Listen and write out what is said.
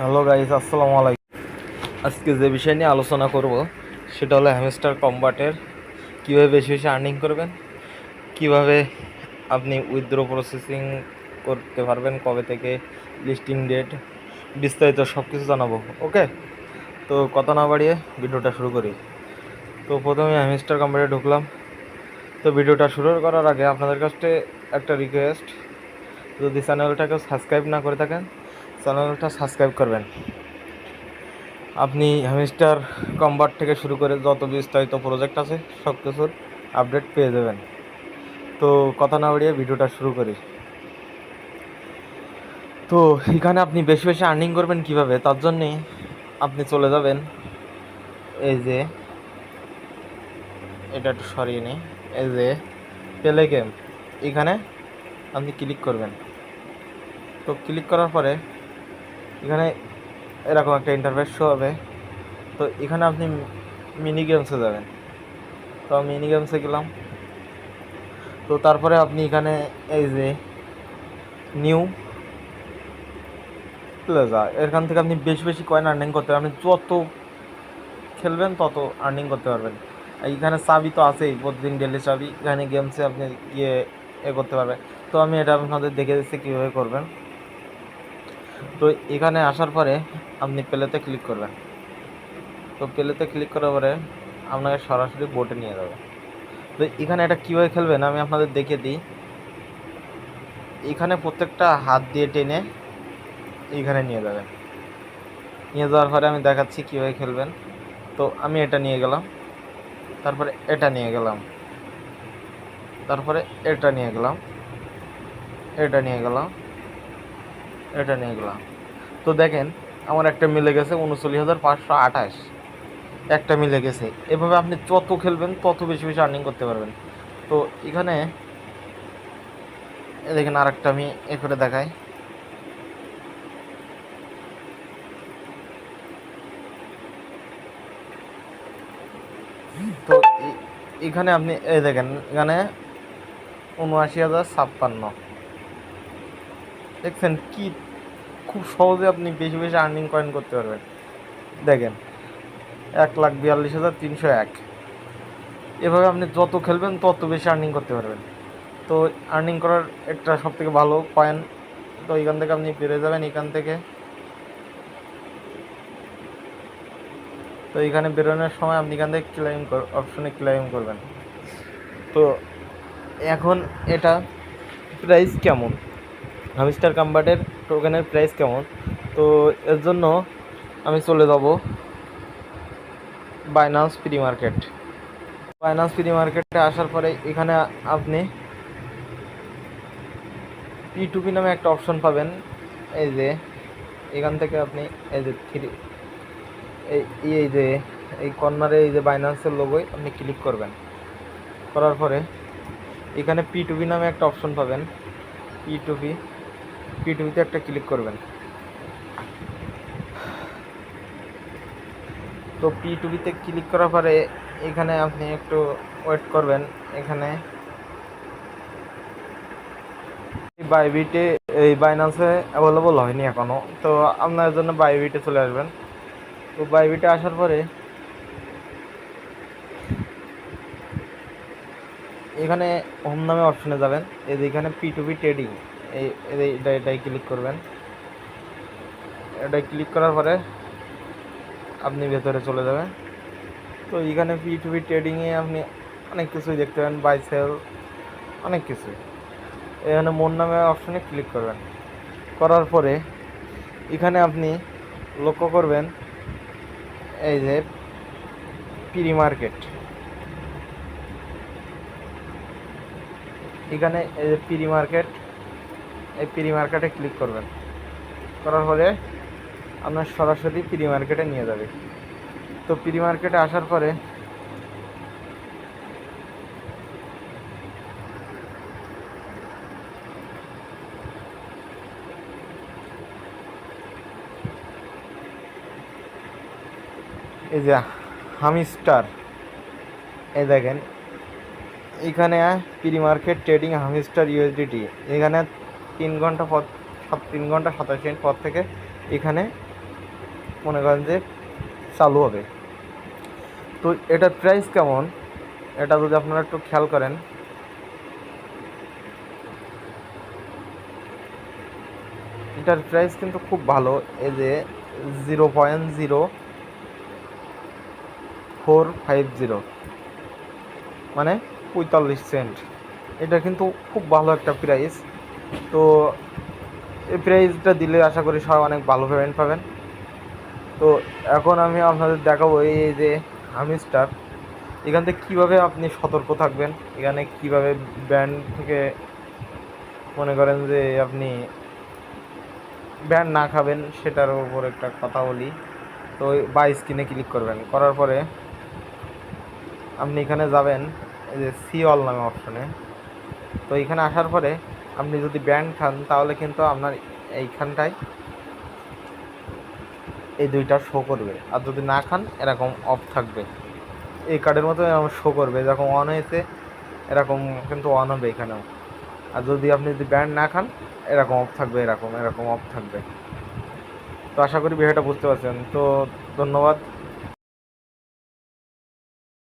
Hello guys আসসালামু আলাইকুম। আজকে যে বিষয় নিয়ে আলোচনা করব, সেটা হলো হ্যামস্টার কম্বাটের কীভাবে বেশি বেশি আর্নিং করবেন? কীভাবে আপনি উইথড্র প্রসেসিং করতে পারবেন? কবে থেকে লিস্টিং ডেট বিস্তারিত সব কিছু জানাব ওকে তো কথা না বাড়িয়ে ভিডিওটা শুরু করি। তো প্রথমে হ্যামস্টার কম্বাটে ঢুকলাম। তো ভিডিওটা শুরু করার আগে আপনাদের কাছে একটা রিকোয়েস্ট যদি চ্যানেলটাকে সাবস্ক্রাইব না করে থাকেন চ্যানেলটা সাবস্ক্রাইব করবেন। আপনি হ্যামিস্টার কম্বাট থেকে শুরু করে যত বিস্তারিত প্রজেক্ট আছে, সব কিছুর আপডেট পেয়ে যাবেন। তো কথা না বাড়িয়ে ভিডিওটা শুরু করি। তো এখানে আপনি বেশি বেশি আর্নিং করবেন কীভাবে? তার জন্যে আপনি চলে যাবেন। এই যে, এটা একটু সরিয়ে নিই। এই যে প্লে গেম এখানে আপনি ক্লিক করবেন। তো ক্লিক করার পরে এখানে এরকম একটা ইন্টারফেস শো হবে। তো এখানে আপনি মিনি গেমসে যাবেন। তো মিনি গেমসে গেলাম। তো তারপরে আপনি এখানে এই যে নিউ প্লেজা এখান থেকে আপনি বেশি বেশি কয়েন আর্নিং করতে পারবেন। আপনি যত খেলবেন তত আর্নিং করতে পারবেন। এখানে চাবি তো আছেই, প্রতিদিন ডেলি চাবি। এখানে গেমসে আপনি গিয়ে এ করতে পারবেন। তো আমি এটা আপনাদের দেখে দিচ্ছি কীভাবে করবেন। তো এখানে আসার পরে আপনি প্লেতে ক্লিক করবেন। তো প্লেতে ক্লিক করার পরে আপনাকে সরাসরি বোটে নিয়ে যাবে। তো এখানে এটা কীভাবে খেলবেন আমি আপনাদের দেখিয়ে দিই। এখানে প্রত্যেকটা হাত দিয়ে টেনে এইখানে নিয়ে যাবেন নিয়ে যাওয়ার পরে আমি দেখাচ্ছি কীভাবে খেলবেন। তো আমি এটা নিয়ে গেলাম। তারপরে এটা নিয়ে গেলাম। তারপরে এটা নিয়ে গেলাম। এটা নিয়ে গেলাম। এটা নিয়ে গেলাম। তো দেখেন, আমার একটা মিলে গেছে উনচল্লিশ হাজার পাঁচশো আঠাশ। একটা মিলে গেছে। এভাবে আপনি যত খেলবেন, তত বেশি বেশি আর্নিং করতে পারবেন। তো এখানে দেখেন আর একটা আমি এ করে দেখাই। তো এখানে আপনি এই দেখেন, এখানে উনআশি হাজার ছাপ্পান্ন। দেখছেন কি খুব সহজে আপনি বেশি বেশি আর্নিং কয়েন করতে পারবেন। দেখেন, এক লাখ বিয়াল্লিশ হাজার তিনশো এক। এভাবে আপনি যত খেলবেন, তত বেশি আর্নিং করতে পারবেন। তো আর্নিং করার একটা সব থেকে ভালো কয়েন তো এখান থেকে আপনি পেরে যাবেন এখান থেকে। তো এখানে বেরোনোর সময় আপনি এখান থেকে ক্লাইম অপশনে ক্লাইম করবেন। তো এখন এটা প্রাইস কেমন? হামিস্টার কাম্বার্টের টোকেনের প্রাইস কেমন? তো এর জন্য আমি চলে যাব Binance free market Binance free মার্কেটে আসার পরে এখানে আপনি পি টু পি নামে একটা অপশন পাবেন। এই যে, এখান থেকে আপনি এই যে থ্রি এই এই যে, এই কর্নারে এই যে বাইনান্সের লোগোয় আপনি ক্লিক করবেন। করার পরে এখানে পি টু পি নামে একটা অপশন পাবেন। P to P P to একটা ক্লিক করবেন। তো পি টু পিতে ক্লিক করার পরে এখানে আপনি একটু ওয়েট করবেন। এখানে বাইবিটে এই বাইনান্সে অ্যাভেলেবল হয়নি এখনও তো আপনার জন্য বাইবিটে চলে আসবেন। তো বাইবিটে আসার পরে এখানে হোম নামে অপশনে যাবেন। যে এখানে পি টু পি ট্রেডিং এই এটা এটাই ক্লিক করবেন। এটাই ক্লিক করার পরে আপনি ভেতরে চলে যাবেন। তো এখানে পি টু পি ট্রেডিংয়ে আপনি অনেক কিছুই দেখতে পাবেন বাই সেল অনেক কিছু এখানে মন নামে অপশনে ক্লিক করবেন। করার পরে এখানে আপনি লক্ষ্য করবেন, এই যে প্রি মার্কেট এখানে এই যে প্রি মার্কেট এই প্রি মার্কেটে ক্লিক করবেন। করার পরে আপনার সরাসরি প্রি মার্কেটে নিয়ে যাবে। তো প্রি মার্কেটে আসার পরে এই যে হামিস্টার, এই দেখেন, এখানে pre market trading Hamster USDT এখানে তিন ঘণ্টা পর তিন ঘণ্টা সাতাশ মিনিট পর থেকে এখানে মনে করেন যে চালু হবে। তো এটার প্রাইস কেমন? এটা যদি আপনারা একটু খেয়াল করেন। এটার প্রাইস কিন্তু খুব ভালো, এই যে zero point zero four five zero মানে পঁয়তাল্লিশ সেন্ট এটা কিন্তু খুব ভালো একটা প্রাইস তো এই প্রাইসটা দিলে আশা করি সবাই অনেক ভালো পেমেন্ট পাবেন। তো এখন আমি আপনাদের দেখাবো এই যে হামিস্টার। এখান থেকে কীভাবে আপনি সতর্ক থাকবেন? এখানে কীভাবে ব্যান্ড থেকে মনে করেন যে আপনি ব্যান্ড না খাবেন সেটার উপর একটা কথা বলি। তো বা স্ক্রিনে ক্লিক করবেন। করার পরে আপনি এখানে যাবেন, এই যে সি অল নামে অপশনে তো এখানে আসার পরে আপনি যদি ব্যান্ড খান, তাহলে কিন্তু আপনার এইখানটায় এই দুইটা শো করবে। আর যদি না খান, এরকম অফ থাকবে। এই কার্ডের মতো এরকম শো করবে যেরকম অন হয়েছে, এরকম কিন্তু অন হবে এখানেও। আর যদি আপনি যদি ব্যান্ড না খান, এরকম অফ থাকবে, এরকম এরকম অফ থাকবে। তো আশা করি বিষয়টা বুঝতে পারছেন। তো ধন্যবাদ।